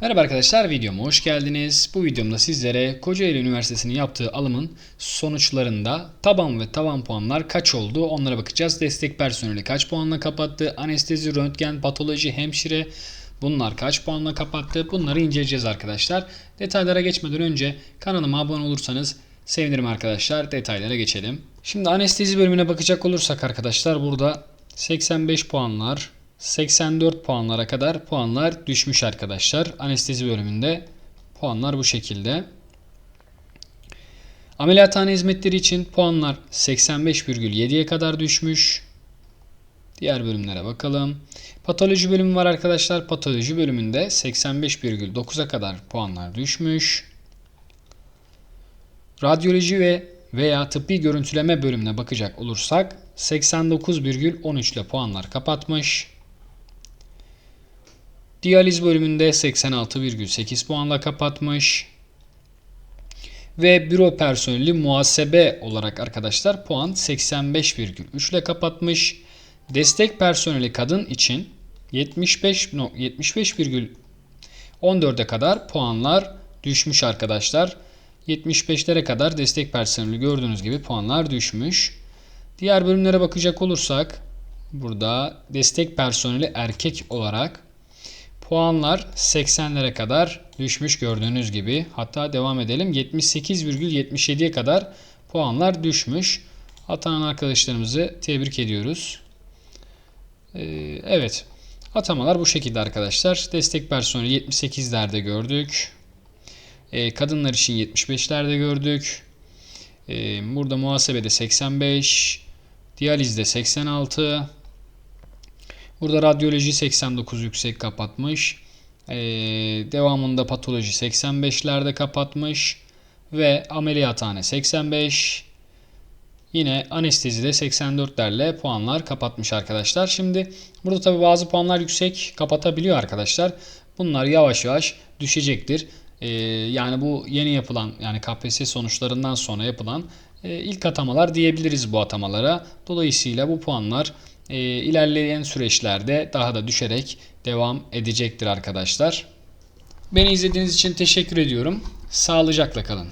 Merhaba arkadaşlar videoma hoş geldiniz. Bu videomda sizlere Kocaeli Üniversitesi'nin yaptığı alımın sonuçlarında taban ve tavan puanlar kaç oldu onlara bakacağız. Destek personeli kaç puanla kapattı? Anestezi, röntgen, patoloji, hemşire bunlar kaç puanla kapattı? Bunları inceleyeceğiz arkadaşlar. Detaylara geçmeden önce kanalıma abone olursanız sevinirim arkadaşlar. Detaylara geçelim. Şimdi anestezi bölümüne bakacak olursak arkadaşlar burada 85 puanlar, 84 puanlara kadar puanlar düşmüş arkadaşlar. Anestezi bölümünde puanlar bu şekilde. Ameliyathane hizmetleri için puanlar 85,7'ye kadar düşmüş. Diğer bölümlere bakalım. Patoloji bölümü var arkadaşlar. Patoloji bölümünde 85,9'a kadar puanlar düşmüş. Radyoloji ve veya tıbbi görüntüleme bölümüne bakacak olursak 89,13 ile puanlar kapatmış. Diyaliz bölümünde 86,8 puanla kapatmış. Ve büro personeli muhasebe olarak arkadaşlar puan 85,3 ile kapatmış. Destek personeli kadın için 75 no, 75,14'e kadar puanlar düşmüş arkadaşlar. 75'lere kadar destek personeli gördüğünüz gibi puanlar düşmüş. Diğer bölümlere bakacak olursak burada destek personeli erkek olarak puanlar 80'lere kadar düşmüş gördüğünüz gibi. Hatta devam edelim 78,77'ye kadar puanlar düşmüş. Atanan arkadaşlarımızı tebrik ediyoruz. Ee, evet atamalar bu şekilde arkadaşlar. Destek personeli 78'lerde gördük. Ee, kadınlar için 75'lerde gördük. Ee, burada muhasebede 85, diyalizde 86, burada radyoloji 89 yüksek kapatmış. Ee, devamında patoloji 85'lerde kapatmış ve ameliyathane 85. Yine anestezide 84'lerle puanlar kapatmış arkadaşlar. Şimdi burada tabi bazı puanlar yüksek kapatabiliyor arkadaşlar. Bunlar yavaş yavaş düşecektir. Ee, yani bu yeni yapılan yani KPSS sonuçlarından sonra yapılan e, ilk atamalar diyebiliriz bu atamalara. Dolayısıyla bu puanlar e, ilerleyen süreçlerde daha da düşerek devam edecektir arkadaşlar. Beni izlediğiniz için teşekkür ediyorum. Sağlıcakla kalın.